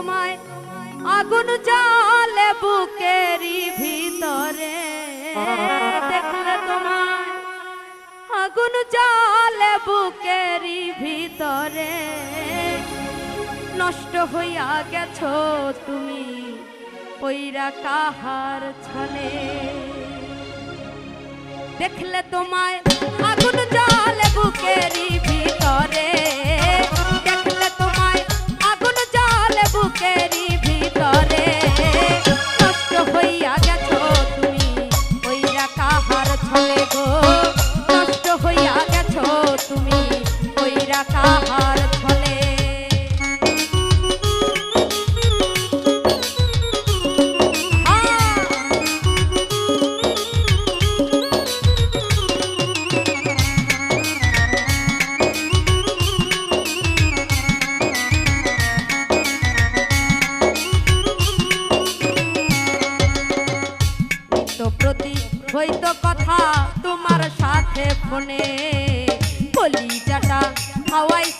তোমায় আগুন জলে বুকেরি ভিতরে। দেখলে তোমায় আগুন জলে বুকেরি ভিতরে। নষ্ট হইয়া গেছ তুমি পৈরা কাহার ছলে। দেখলে তোমায় আগুন জলে বুকেরি ভিতরে। হয়তো কথা তোমার সাথে ফোনে। বলি কলিজাটা Hawaii.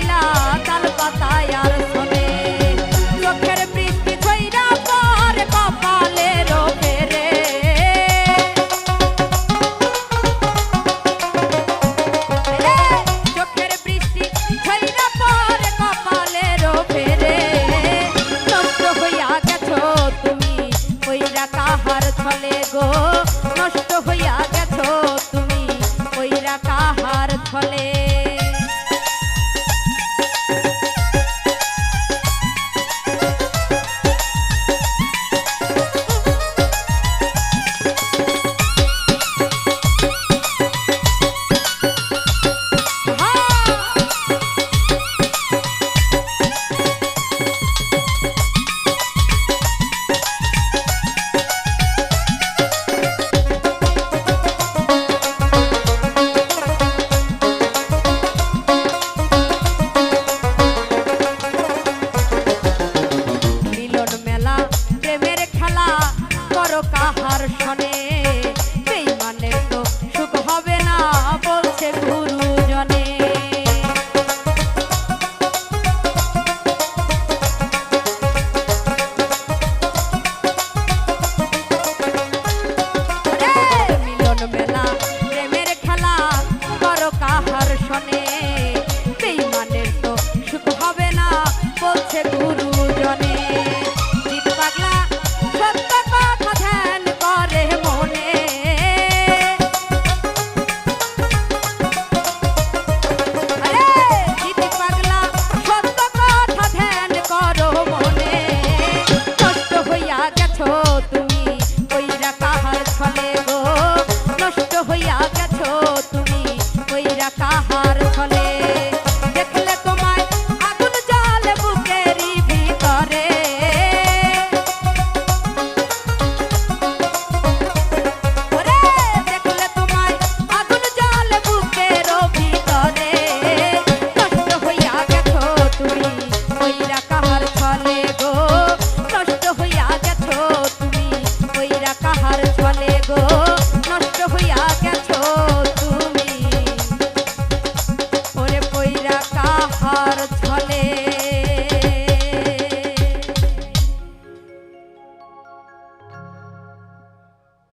i'm money.